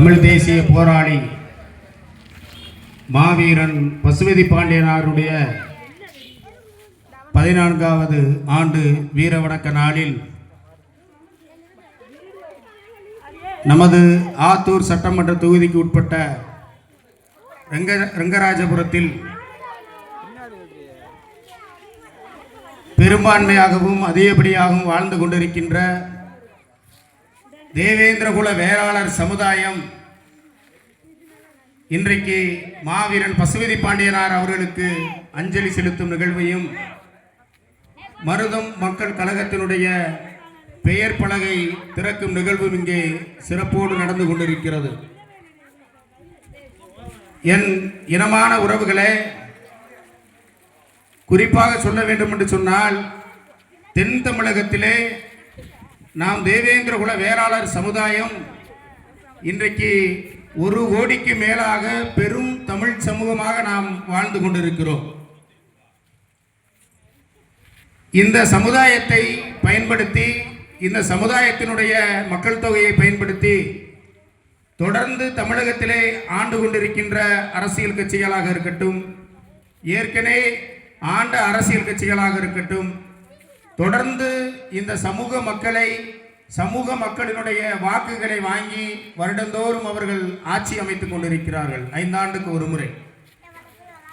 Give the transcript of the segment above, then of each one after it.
தமிழ் தேசிய போராளி மாவீரன் பசுமதி பாண்டியனாருடைய பதினான்காவது ஆண்டு வீரவணக்க நாளில் நமது ஆத்தூர் சட்டமன்ற தொகுதிக்கு உட்பட்ட ரங்க ரங்கராஜபுரத்தில் பெரும்பான்மையாகவும் அதிகப்படியாகவும் வாழ்ந்து கொண்டிருக்கின்ற தேவேந்திரகுல வேளாளர் சமுதாயம். இன்றைக்கு மாவீரன் பசுபதி பாண்டியனார் அவர்களுக்கு அஞ்சலி செலுத்தும் நிகழ்வையும் மருதம் மக்கள் கழகத்தினுடைய பெயர் பலகை திறக்கும் நிகழ்வும் இங்கே சிறப்போடு நடந்து கொண்டிருக்கிறது. என் இனமான உறவுகளே குறிப்பாக சொல்ல வேண்டும் என்று சொன்னால் தென் தமிழகத்திலே நாம் தேவேந்திர குல வேளாளர் சமுதாயம் இன்றைக்கு ஒரு கோடிக்கு மேலாக பெரும் தமிழ் சமூகமாக நாம் வாழ்ந்து கொண்டிருக்கிறோம். இந்த சமுதாயத்தை பயன்படுத்தி இந்த சமுதாயத்தினுடைய மக்கள் தொகையை பயன்படுத்தி தொடர்ந்து தமிழகத்திலே ஆண்டு கொண்டிருக்கின்ற அரசியல் கட்சிகளாக இருக்கட்டும் ஏற்கனவே ஆண்ட அரசியல் கட்சிகளாக இருக்கட்டும் தொடர்ந்து இந்த சமூக மக்களை சமூக மக்களினுடைய வாக்குகளை வாங்கி வருடந்தோறும் அவர்கள் ஆட்சி அமைத்துக் கொண்டிருக்கிறார்கள். ஐந்தாண்டுக்கு ஒரு முறை.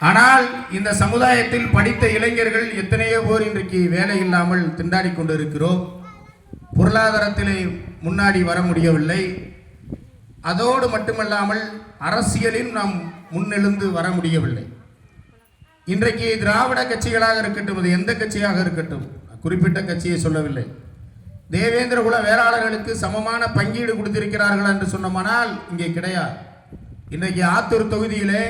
ஆனால் இந்த சமுதாயத்தில் படித்த இளைஞர்கள் எத்தனையோ பேர் இன்றைக்கு வேலை இல்லாமல் திண்டாடி கொண்டிருக்கிறோம். பொருளாதாரத்திலே முன்னாடி வர முடியவில்லை. அதோடு மட்டுமல்லாமல் அரசியலில் நாம் முன்னெழுந்து வர முடியவில்லை. இன்றைக்கு திராவிட கட்சிகளாக இருக்கட்டும் அது எந்த கட்சியாக இருக்கட்டும் குறிப்பிட்ட கட்சியை சொல்லவில்லை. தேவேந்திர குல வேளாளர்களுக்கு சமமான பங்கீடு கொடுத்திருக்கிறார்கள் என்று சொன்னோமானால் இங்கே கிடையாது. இன்றைக்கு ஆத்தூர் தொகுதியிலே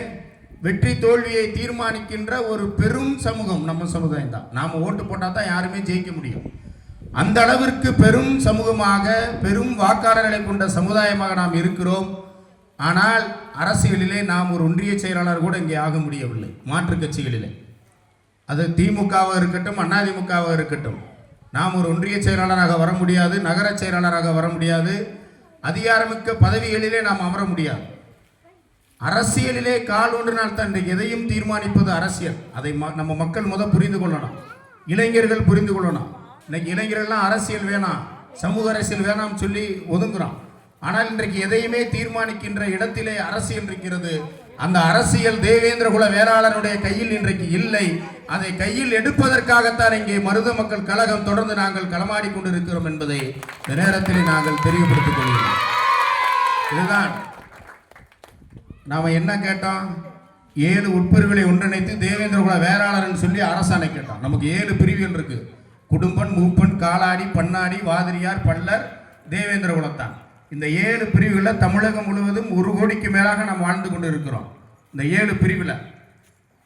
வெற்றி தோல்வியை தீர்மானிக்கின்ற ஒரு பெரும் சமூகம் நம்ம சமுதாயம் தான் நாம் ஓட்டு போட்டால் தான் யாருமே ஜெயிக்க முடியும். அந்த அளவிற்கு பெரும் சமூகமாக பெரும் வாக்காளர்களை கொண்ட சமுதாயமாக நாம் இருக்கிறோம். ஆனால் அரசியலிலே நாம் ஒரு ஒன்றிய செயலாளர் கூட இங்கே ஆக முடியவில்லை. மாற்றுக் கட்சிகளிலே. அது திமுகவாக இருக்கட்டும் அதிமுகவாக இருக்கட்டும். நாம் ஒரு ஒன்றிய செயலாளராக வர முடியாது நகர செயலாளராக வர முடியாது. அதிகாரமிக்க பதவிகளிலே நாம் அமர முடியாது. அரசியலிலே கால் ஒன்றினால் தான் எதையும் தீர்மானிப்பது அரசியல். அதை ம- நம்ம மக்கள் முத புரிந்து கொள்ளணும். இளைஞர்கள் புரிந்து கொள்ளணும். இன்னைக்கு இளைஞர்கள்லாம் அரசியல் வேணாம் சமூக அரசியல் வேணாம் சொல்லி ஒதுங்குறோம். ஆனால் இன்றைக்கு எதையுமே தீர்மானிக்கின்ற இடத்திலே அரசியல் இருக்கிறது. அந்த அரசியல் தேவேந்திர குல வேளாளருடைய கையில் இன்றைக்கு இல்லை. அதை கையில் எடுப்பதற்காகத்தான் இங்கே மருத மக்கள் கழகம் தொடர்ந்து நாங்கள் களமாடி கொண்டிருக்கிறோம் என்பதை இந்த நேரத்தில் நாங்கள் தெரியப்படுத்திக் கொள்கிறோம். இதுதான். நாம் என்ன கேட்டோம்? ஏழு உட்பிரிவுகளை ஒன்றிணைத்து தேவேந்திர குல வேளாளர்னு சொல்லி அரசாணை கேட்டோம். நமக்கு ஏழு பிரிவுகள் இருக்கு. குடும்பன் மூப்பன் காலாடி பண்ணாடி வாதிரியார் பல்லர் தேவேந்திர குலத்தான் இந்த ஏழு பிரிவுகளில் தமிழகம் முழுவதும் ஒரு கோடிக்கு மேலாக நாம் வாழ்ந்து கொண்டு இருக்கிறோம் இந்த ஏழு பிரிவில்.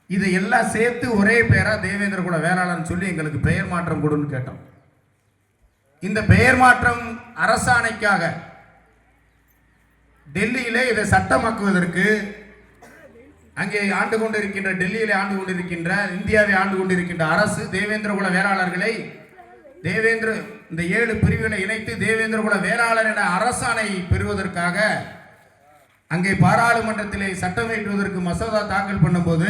இதை எல்லாம் சேர்த்து ஒரே பேராக தேவேந்திர குல வேளாளர்னு சொல்லி எங்களுக்கு பெயர் மாற்றம் கொடுன்னு கேட்டோம். இந்த பெயர் மாற்றம் அரசாணைக்காக டெல்லியிலே இதை சட்டமாக்குவதற்கு அங்கே ஆண்டு கொண்டிருக்கின்ற டெல்லியிலே ஆண்டு கொண்டிருக்கின்ற இந்தியாவை ஆண்டு கொண்டிருக்கின்ற அரசு தேவேந்திர குல வேளாளர்களை தேவேந்திர இந்த ஏழு பிரிவுகளை இணைத்து தேவேந்திர குல வேளாளர் என அரசாணை பெறுவதற்காக அங்கே பாராளுமன்றத்திலே சட்டமீற்றுவதற்கு மசோதா தாக்கல் பண்ணும்போது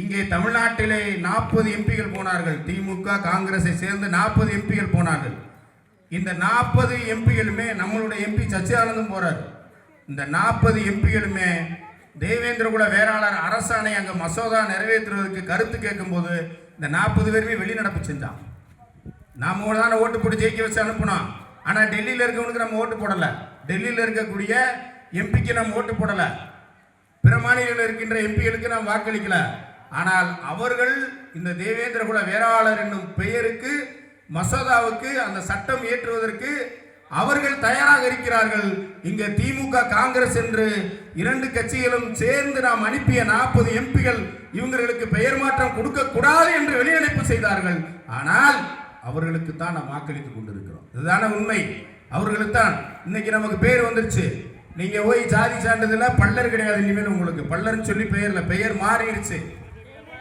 இங்கே தமிழ்நாட்டிலே நாற்பது எம்பிகள் போனார்கள். திமுக காங்கிரஸை சேர்ந்து நாற்பது எம்பிகள் போனார்கள். இந்த நாற்பது எம்பிகளுமே நம்மளுடைய எம்பி சச்சிதானந்தும் போறார். இந்த நாற்பது எம்பிகளுமே தேவேந்திரகுல வேளாளர் அரசாணை அங்கே மசோதா நிறைவேற்றுவதற்கு கருத்து கேட்கும்போது இந்த நாற்பது பேருமே வெளிநடப்பு செஞ்சான் நாம தானே ஓட்டு போட்டு ஜெயிக்க வச்சு அனுப்பினோம். ஆனால் டெல்லியில் இருக்கவனுக்கு நம்ம ஓட்டு போடலை. டெல்லியில் இருக்கக்கூடிய எம்பிக்கு நம்ம ஓட்டு போடலை. பிற மாநிலங்களில் இருக்கின்ற எம்பிகளுக்கு நாம் வாக்களிக்கல. ஆனால் அவர்கள் இந்த தேவேந்திர குல வேளாளர் என்னும் பெயருக்கு மசோதாவுக்கு அந்த சட்டம் இயற்றுவதற்கு அவர்கள் தயாராக இருக்கிறார்கள். இங்க திமுக காங்கிரஸ் என்று இரண்டு கட்சிகளும் சேர்ந்து நாம் அனுப்பிய நாற்பது எம்பிகள் இவங்களுக்கு பெயர் மாற்றம் கொடுக்க கூடாது என்று வெளியனுப்பு செய்தார்கள். ஆனால் அவர்களுக்கு தான் நாம் வாக்களித்துக் கொண்டிருக்கிறோம். இதுதான உண்மை. அவர்களுக்கு தான் இன்னைக்கு நமக்கு பேர் வந்துருச்சு. நீங்கள் போய் ஜாதி சான்றிதழ பல்லர் கிடையாது. இனிமேல் உங்களுக்கு பல்லர்னு சொல்லி பெயரில் பெயர் மாறிடுச்சு.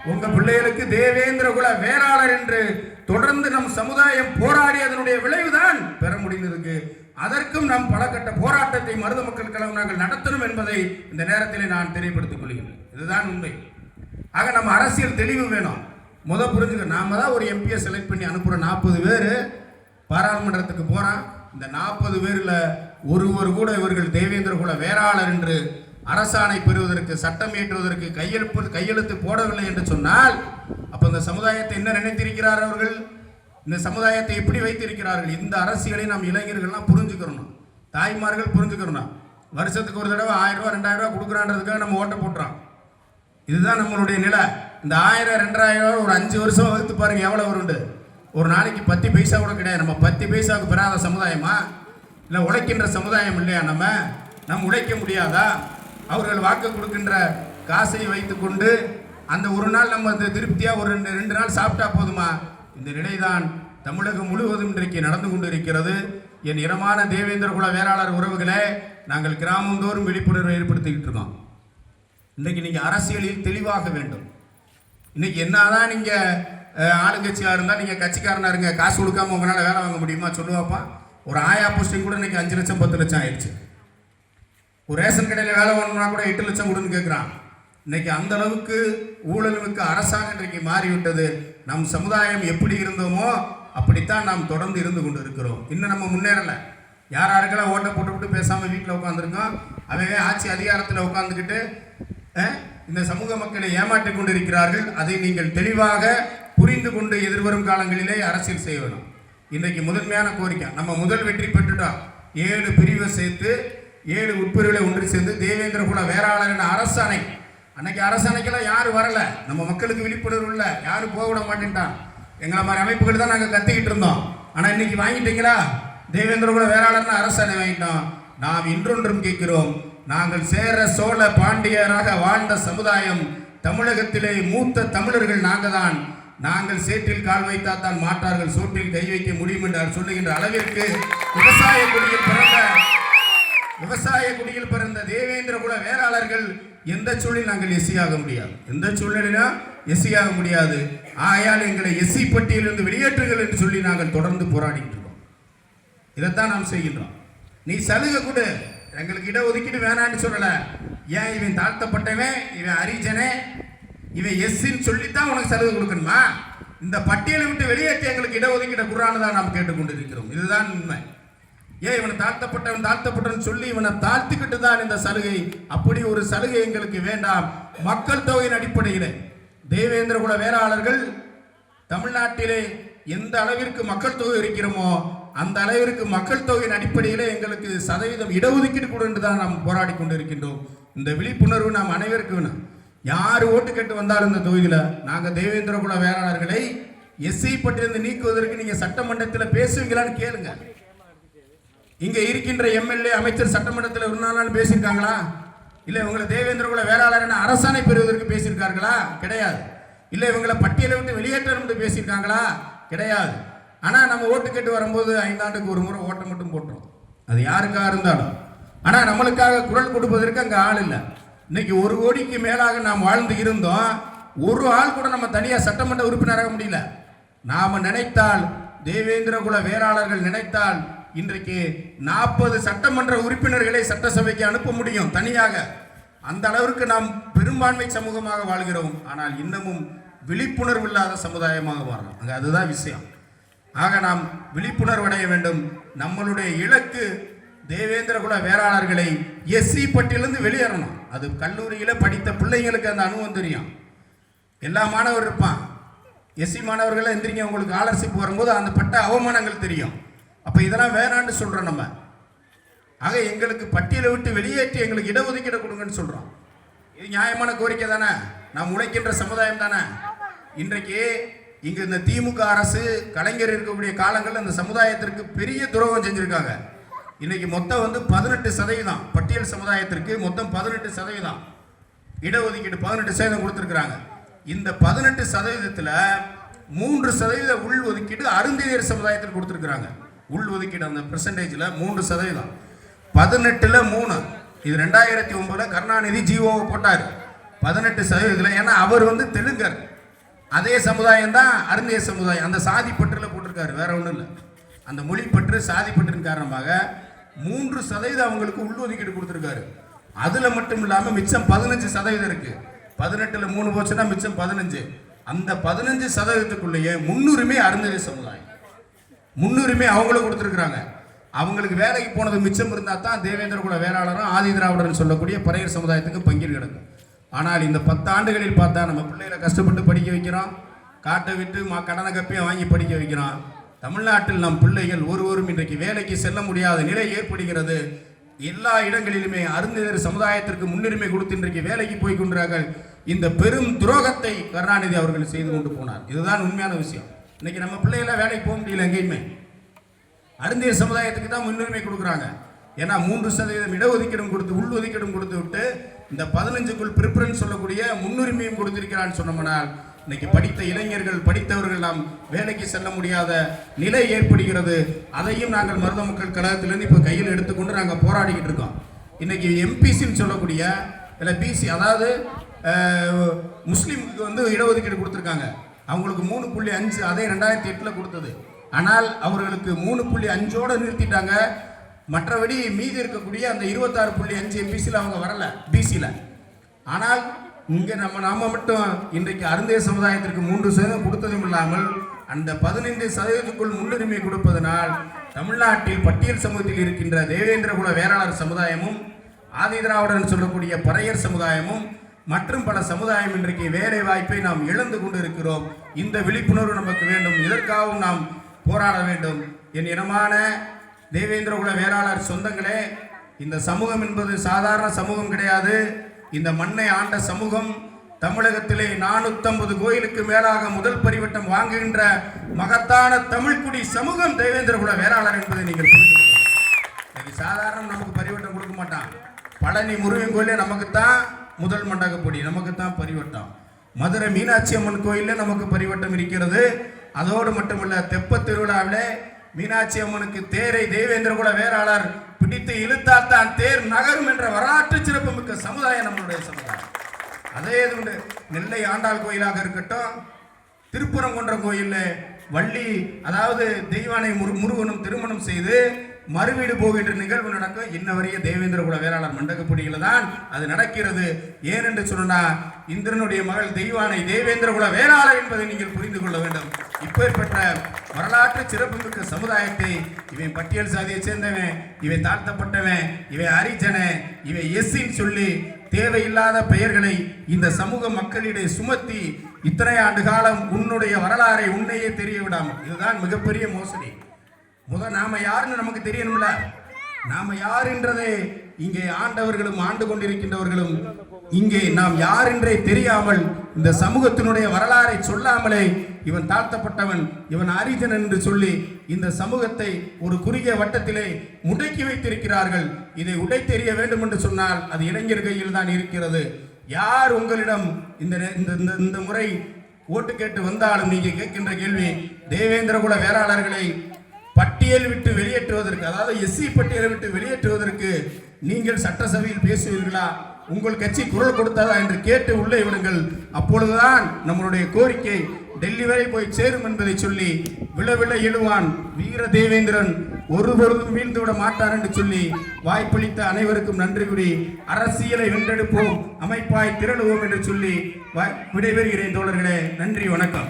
உங்கள் பிள்ளைகளுக்கு தேவேந்திர குல வேளாளர் என்று தொடர்ந்து நம் சமுதாயம் போராடி அதனுடைய விளைவுதான் பெற முடிந்ததுக்கு அதற்கும் நாம் பல கட்ட போராட்டத்தை மருத மக்கள் கழகம் நாங்கள் நடத்தணும் என்பதை இந்த நேரத்தில் நான் தெரியப்படுத்திக் கொள்கிறேன். இதுதான் உண்மை. ஆக நம்ம அரசியல் தெளிவு வேணும். முத புரிஞ்சுக்க நாம தான் ஒரு எம்பியை செலக்ட் பண்ணி அனுப்புகிற நாற்பது பேர் பாராளுமன்றத்துக்கு போகிறான் இந்த நாற்பது பேரில் ஒருவர் கூட இவர்கள் தேவேந்திர குல வேளாளர் என்று அரசாணை பெறுவதற்கு சட்டம் ஏற்றுவதற்கு கையெழுப்பு கையெழுத்து போடவில்லை என்று சொன்னால் அப்போ இந்த சமுதாயத்தை என்ன நினைத்திருக்கிறார் அவர்கள்? இந்த சமுதாயத்தை எப்படி வைத்திருக்கிறார்கள்? இந்த அரசியலை நாம் இளைஞர்கள்லாம் புரிஞ்சுக்கிறணும் தாய்மார்கள் புரிஞ்சுக்கிறணும் வருஷத்துக்கு ஒரு தடவை ஆயிரம் ரூபா ரெண்டாயிரம் ரூபா கொடுக்குறான்றதுக்காக நம்ம ஓட்ட போட்டுறோம். இதுதான் நம்மளுடைய நிலை. இந்த ஆயிரம் ரெண்டாயிரம் ரூபா ஒரு அஞ்சு வருஷம் வகுத்து பாருங்க எவ்வளோ வருண்டு? ஒரு நாளைக்கு பத்து பைசா கூட கிடையாது. நம்ம பத்து பைசாவுக்கு பெறாத சமுதாயமா? இல்லை உழைக்கின்ற சமுதாயம் இல்லையா நம்ம? நம்ம உழைக்க முடியாதா? அவர்கள் வாக்கு கொடுக்கின்ற காசை வைத்துக்கொண்டு அந்த ஒரு நாள் நம்ம அந்த திருப்தியாக ஒரு ரெண்டு ரெண்டு நாள் சாப்பிட்டா போதுமா? இந்த நிலைதான் தமிழகம் முழுவதும் இன்றைக்கு நடந்து கொண்டிருக்கிறது. என் இரமான தேவேந்திர குல வேளாளர் உறவுகளே நாங்கள் கிராமந்தோறும் விழிப்புணர்வை ஏற்படுத்திக்கிட்டு இருக்கோம். இன்றைக்கு நீங்கள் அரசியலில் தெளிவாக வேண்டும். இன்னைக்கு என்னதான் நீங்க அஹ், ஆளுங்கட்சியா இருந்தா நீங்க கட்சிக்காரனா இருங்க காசு கொடுக்காம உங்களால வேலை வாங்க முடியுமா சொல்லுவாப்பா? ஒரு ஆயா போஸ்டிங் கூட இன்னைக்கு அஞ்சு லட்சம் பத்து லட்சம் ஆயிடுச்சு. ஒரு ரேஷன் கடையில் வேலை வாங்கணும்னா கூட எட்டு லட்சம் கொடுன்னு கேட்குறான் இன்னைக்கு அந்த அளவுக்கு ஊழலுக்கு அரசாங்கம் இன்றைக்கு மாறிவிட்டது. நம் சமுதாயம் எப்படி இருந்தோமோ அப்படித்தான் நாம் தொடர்ந்து இருந்து கொண்டு இருக்கிறோம். இன்னும் நம்ம முன்னேறலை. யார் யாருக்கெல்லாம் ஓட்டை போட்டு விட்டு பேசாமல் வீட்டில் உட்காந்துருக்கோம் அவங்க ஆட்சி அதிகாரத்தில் உட்காந்துக்கிட்டு இந்த சமூக மக்களை ஏமாற்றிக் கொண்டிருக்கிறார்கள். அதை நீங்கள் தெளிவாக புரிந்து கொண்டு எதிர்வரும் காலங்களிலே அரசியல் செய்ய வேணும். இன்றைக்கு முதன்மையான கோரிக்கை நம்ம முதல் வெற்றி பெற்றுட்டோம். ஏழு பிரிவை சேர்த்து ஏழு உட்பிரிவுகளை ஒன்று சேர்ந்து தேவேந்திர குல வேளாளர் என்ற அரசாணை அன்னைக்கு அரசாணைக்கெல்லாம் யாரும் வரல. நம்ம மக்களுக்கு விழிப்புணர்வு இல்லை. யாரும் போக விட மாட்டேன்ட்டான். எங்களை மாதிரி அமைப்புகள் தான் நாங்கள் கத்திக்கிட்டு இருந்தோம். ஆனால் இன்னைக்கு வாங்கிட்டீங்களா? தேவேந்திர குல வேளாளர்னு அரசாணை வாங்கிட்டோம். நாம் இன்றொன்றும் கேட்கிறோம். நாங்கள் சேர சோழ பாண்டியராக வாழ்ந்த சமுதாயம் தமிழகத்திலே மூத்த தமிழர்கள் நாங்கள் தான் நாங்கள் சேற்றில் கால் வைத்தால் தான் மாட்டார்கள் சோற்றில் கை வைக்க முடியும் என்று அவர் சொல்லுகின்ற அளவிற்கு விவசாய குடியில் பிறந்த விவசாய குடியில் பிறந்த தேவேந்திர குல வேளாளர்கள் எந்த சூழலில் நாங்கள் எஸ்சியாக முடியாது. எந்த சூழ்நிலையிலும் எஸ்சியாக முடியாது. ஆயால் எங்களை எஸ்சி பட்டியலிருந்து வெளியேற்றுங்கள் என்று சொல்லி நாங்கள் தொடர்ந்து போராடிட்டு இருக்கோம். இதைத்தான் நாம் செய்கின்றோம். நீ சலுகை கொடு. எங்களுக்கு இடஒதுக்கீடு வேணான்னு சொல்லலை. ஏன் இவன் தாழ்த்தப்பட்டவன்? இவன் அரிஜனே இவன் எஸ்சின்னு சொல்லித்தான் உனக்கு சலுகை கொடுக்கணுமா? இந்த பட்டியலை விட்டு வெளியேற்றி எங்களுக்கு இடஒதுக்கீடு குரானு தான் நாம் கேட்டுக்கொண்டிருக்கிறோம். இதுதான் உண்மை. ஏன் இவனை தாழ்த்தப்பட்டவன் தாழ்த்தப்பட்டவன் சொல்லி இவனை தாழ்த்திக்கிட்டு தான் இந்த சலுகை? அப்படி ஒரு சலுகை எங்களுக்கு வேண்டாம். மக்கள் தொகையின் அடிப்படையில். தேவேந்திர குல வேளாளர்கள் தமிழ்நாட்டிலே எந்த அளவிற்கு மக்கள் தொகை இருக்கிறோமோ அந்த அளவிற்கு மக்கள் தொகையின் அடிப்படையில் எங்களுக்கு சதவீதம் இடஒதுக்கீடு கூட தான் நாம் போராடி கொண்டிருக்கின்றோம். இந்த விழிப்புணர்வு நாம் அனைவருக்கும் வேணும். யார் ஓட்டு கேட்டு வந்தாலும் இந்த தொகுதியில் நாங்கள் தேவேந்திர குல வேளாளர்களை எஸ்சி பட்டிருந்து நீக்குவதற்கு நீங்கள் சட்டமன்றத்தில் பேசுவீங்களான்னு கேளுங்க. இங்கே இருக்கின்ற எம்எல்ஏ அமைச்சர் சட்டமன்றத்தில் இருந்தாலும் பேசியிருக்காங்களா? இல்லை இவங்களை தேவேந்திர குல வேளாளர் என அரசாணை பெறுவதற்கு பேசியிருக்கார்களா? கிடையாது. இல்லை இவங்களை பட்டியலை விட்டு வெளியேற்றணும் என்று பேசியிருக்காங்களா? கிடையாது. ஆனால் நம்ம ஓட்டு கேட்டு வரும்போது ஐந்தாண்டுக்கு ஒரு முறை ஓட்டை மட்டும் போட்டுரும். அது யாருக்காக இருந்தாலும். ஆனால் நம்மளுக்காக குரல் கொடுப்பதற்கு அங்கே ஆள் இல்லை. இன்னைக்கு ஒரு கோடிக்கு மேலாக நாம் வாழ்ந்து இருந்தோம். ஒரு ஆள் கூட நம்ம தனியாக சட்டமன்ற உறுப்பினராக முடியல. நாம நினைத்தால் தேவேந்திர குல வேளாளர்கள் நினைத்தால் இன்றைக்கு நாற்பது சட்டமன்ற உறுப்பினர்களை சட்டசபைக்கு அனுப்ப முடியும் தனியாக. அந்த அளவிற்கு நாம் பெரும்பான்மை சமூகமாக வாழ்கிறோம். ஆனால் இன்னமும் விழிப்புணர்வு இல்லாத சமுதாயமாக மாறலாம் அங்கே அதுதான் விஷயம். ஆக நாம் விழிப்புணர்வு அடைய வேண்டும். நம்மளுடைய இலக்கு தேவேந்திர குல வேளாளர்களை எஸ்சி பட்டியலிருந்து வெளியேறணும். அது கல்லூரியில் படித்த பிள்ளைங்களுக்கு அந்த அனுபவம் தெரியும். எல்லா மாணவர் இருப்பான். எஸ்சி மாணவர்களாக எந்திரிங்க உங்களுக்கு ஸ்காலர்ஷிப் வரும்போது அந்த பட்ட அவமானங்கள் தெரியும். அப்போ இதெல்லாம் வேணான்னு சொல்கிறோம் நம்ம. ஆக எங்களுக்கு பட்டியலை விட்டு வெளியேற்றி எங்களுக்கு இடஒதுக்கீடு கொடுங்கன்னு சொல்கிறோம் இது நியாயமான கோரிக்கை தானே? நாம் உழைக்கின்ற சமுதாயம் தானே? இன்றைக்கு இங்க இந்த திமுக அரசு கலைஞர் இருக்கக்கூடிய காலங்களில் இந்த சமுதாயத்திற்கு பெரிய துரோகம் செஞ்சிருக்காங்க. இன்னைக்கு மொத்தம் வந்து பதினெட்டு சதவீதம் பட்டியல் சமுதாயத்திற்கு மொத்தம் பதினெட்டு சதவீதம். இடஒதுக்கீடு பதினெட்டு சதவீதம் கொடுத்துருக்குறாங்க. இந்த பதினெட்டு சதவீதத்தில் மூன்று சதவீத உள் ஒதுக்கீடு அருந்தியர் சமுதாயத்தில் கொடுத்துருக்குறாங்க. உள் ஒதுக்கீடு அந்த பெர்சன்டேஜில் மூன்று சதவீதம். பதினெட்டில் மூணு. இது ரெண்டாயிரத்தி ஒம்பதில் கருணாநிதி ஜிஓவை போட்டார். பதினெட்டு சதவீதத்தில் ஏன்னா அவர் வந்து தெலுங்கர். அதே சமுதாயம் தான் அருந்தைய சமுதாயம். அந்த சாதி பற்றில் போட்டிருக்காரு வேற ஒன்றும் இல்லை. அந்த மொழி பற்று சாதி பற்றின் காரணமாக மூன்று சதவீதம் அவங்களுக்கு உள்ஒதுக்கீடு கொடுத்துருக்காரு. அதில் மட்டும் இல்லாமல் மிச்சம் பதினஞ்சு சதவீதம் இருக்குது பதினெட்டில் மூணு போச்சுன்னா மிச்சம் பதினஞ்சு. அந்த பதினஞ்சு சதவீதத்துக்குள்ளேயே முன்னுரிமை அருந்ததி சமுதாயம். முன்னுரிமை அவங்களுக்கு கொடுத்துருக்குறாங்க. அவங்களுக்கு வேலைக்கு போனது மிச்சம் இருந்தால் தான் தேவேந்திர குல வேளாளரும் ஆதி திராவிடர்னு சொல்லக்கூடிய பறையர் சமுதாயத்துக்கு பங்கீடு கிடக்கும். ஆனால் இந்த பத்து ஆண்டுகளில் பார்த்தா நம்ம பிள்ளைகளை கஷ்டப்பட்டு படிக்க வைக்கிறோம். காட்டை விட்டு மா கடனை கப்பியை வாங்கி படிக்க வைக்கிறோம். தமிழ்நாட்டில் நம் பிள்ளைகள் ஒருவரும் இன்றைக்கு வேலைக்கு செல்ல முடியாத நிலை ஏற்படுகிறது. எல்லா இடங்களிலுமே அருந்ததியர் சமுதாயத்திற்கு முன்னுரிமை கொடுத்து இன்றைக்கு வேலைக்கு போய் கொண்டிருக்கிறார்கள். இந்த பெரும் துரோகத்தை கருணாநிதி அவர்கள் செய்து கொண்டு போனார். இதுதான் உண்மையான விஷயம். இன்னைக்கு நம்ம பிள்ளைகளாம் வேலைக்கு போக முடியல எங்கேயுமே. அருந்தியர் சமுதாயத்துக்கு தான் முன்னுரிமை கொடுக்குறாங்க. ஏன்னா மூன்று சதவீதம் இடஒதுக்கீடும் கொடுத்து உள் ஒதுக்கீடும் கொடுத்து விட்டு இந்த பதினஞ்சுக்குள் ப்ரிஃபரன்ஸ் சொல்லக்கூடிய முன்னுரிமையும் கொடுத்திருக்கிறான்னு சொன்னோம்னால் இன்னைக்கு படித்த இளைஞர்கள் படித்தவர்கள் நாம் வேலைக்கு செல்ல முடியாத நிலை ஏற்படுகிறது. அதையும் நாங்கள் மருத மக்கள் கழகத்திலேருந்து இப்போ கையில் எடுத்துக்கொண்டு நாங்கள் போராடிக்கிட்டு இருக்கோம். இன்னைக்கு எம்பிசின்னு சொல்லக்கூடிய இல்லை பிசி அதாவது முஸ்லீமுக்கு வந்து இடஒதுக்கீடு கொடுத்துருக்காங்க. அவங்களுக்கு மூணு புள்ளி அஞ்சு அதே ரெண்டாயிரத்தி எட்டில் கொடுத்தது. ஆனால் அவர்களுக்கு மூணு புள்ளி அஞ்சோடு நிறுத்திட்டாங்க. மற்றபடி மீதி இருக்கக்கூடிய அந்த இருபத்தாறு புள்ளி அஞ்சு எம்பிசியில் அவங்க வரல பிசியில் ஆனால் இங்கே நம்ம நாம மட்டும் இன்றைக்கு அருந்தைய சமுதாயத்திற்கு மூன்று சதவீதம் கொடுத்ததும் இல்லாமல் அந்த பதினைந்து சதவீதத்துக்குள் முன்னுரிமை கொடுப்பதனால் தமிழ்நாட்டில் பட்டியல் சமூகத்தில் இருக்கின்ற தேவேந்திர குல வேளாளர் சமுதாயமும் ஆதி சொல்லக்கூடிய பறையர் சமுதாயமும் மற்றும் பல சமுதாயம் இன்றைக்கு வேலை வாய்ப்பை நாம் இழந்து கொண்டு இருக்கிறோம் இந்த விழிப்புணர்வு நமக்கு வேண்டும். இதற்காகவும் நாம் போராட வேண்டும். என் இனமான தேவேந்திர குல வேளாளர் சொந்தங்களே இந்த சமூகம் என்பது சாதாரண சமூகம் கிடையாது. இந்த மண்ணை ஆண்ட சமூகம் தமிழகத்திலே நானூத்தம்பது கோயிலுக்கு மேலாக முதல் பரிவட்டம் வாங்குகின்ற மகத்தான தமிழ்குடி சமூகம் தேவேந்திர குல வேளாளர் என்பதை நீங்கள் புரிந்து கொள்ளுங்கள். சாதாரண நமக்கு பரிவட்டம் கொடுக்க மாட்டான். பழனி முருகன் கோயிலே நமக்கு தான் முதல் மண்டகப்பொடி நமக்கு தான் பரிவட்டம். மதுரை மீனாட்சி அம்மன் கோயிலில் நமக்கு பரிவட்டம் இருக்கிறது. அதோடு மட்டுமல்ல தெப்ப திருவிழாவிலே மீனாட்சி அம்மனுக்கு தேரை தேவேந்திர குல வேளாளர் பிடித்து இழுத்தால்தான் தேர் நகரும் என்ற வரலாற்று சிறப்புமிக்க சமுதாயம் நம்மளுடைய சமுதாயம். அதே இது உண்டு. நெல்லை ஆண்டாள் கோயிலாக இருக்கட்டும் திருப்புறங்குன்ற கோயிலில் வள்ளி அதாவது தெய்வானை முரு முருகனும் திருமணம் செய்து மறுவீடு போகின்ற நிகழ்வு நடக்க இன்ன வரைய தேவேந்திர குல வேளாளர் மண்டகப்படியில் தான் அது நடக்கிறது. ஏனென்று சொன்னா இந்திரனுடைய மகள் தெய்வானை தேவேந்திர குல வேளாளர் என்பதை நீங்கள் புரிந்து கொள்ள வேண்டும். இப்பேற்பட்ட வரலாற்று சிறப்புமிக்க சமுதாயத்தை இவன் பட்டியல் சாதியை சேர்ந்தவன் இவன் தாழ்த்தப்பட்டவன் இவன் அரிஜன இவன் எஸ்ஸின் சொல்லி தேவையில்லாத பெயர்களை இந்த சமூக மக்களிடையே சுமத்தி இத்தனை ஆண்டு காலம் உன்னுடைய வரலாறை உன்னையே தெரிய விடாமல். இதுதான் மிகப்பெரிய மோசடி. முத நாம யாருன்னு நமக்கு தெரியணும்ல? நாம யார் என்றதை இங்கே ஆண்டவர்களும் ஆண்டு கொண்டிருக்கின்றவர்களும் இங்கே நாம் யார் என்றே தெரியாமல் இந்த சமூகத்தினுடைய வரலாறை சொல்லாமலே இவன் தாழ்த்தப்பட்டவன் இவன் அரிஜன் என்று சொல்லி இந்த சமூகத்தை ஒரு குறுகிய வட்டத்திலே முடக்கி வைத்திருக்கிறார்கள். இதை உடைத்தெறிய வேண்டும் என்று சொன்னால் அது இளைஞர் கையில் தான் இருக்கிறது. யார் உங்களிடம் இந்த இந்த இந்த- இந்த முறை ஓட்டு கேட்டு வந்தாலும் நீங்கள் கேட்கின்ற கேள்வி தேவேந்திரகுல வேளாளர்களை பட்டியல் விட்டு வெளியேற்றுவதற்கு அதாவது எஸ்சி பட்டியலை விட்டு வெளியேற்றுவதற்கு நீங்கள் சட்டசபையில் பேசுவீர்களா? உங்கள் கட்சி குரல் கொடுத்ததா என்று கேட்டு உள்ளே விடுங்கள். அப்பொழுதுதான் நம்மளுடைய கோரிக்கை டெல்லி வரை போய் சேரும் என்பதை சொல்லி விழ விழ எழுவான் வீர தேவேந்திரன் ஒருபொழுதும் வீழ்ந்து விட மாட்டார் என்று சொல்லி வாய்ப்பளித்த அனைவருக்கும் நன்றி கூறி அரசியலை வென்றெடுப்போம் அமைப்பாய் திரளுவோம் என்று சொல்லி வாய்- விடைபெறுகிறேன் தோழர்களே. நன்றி வணக்கம்.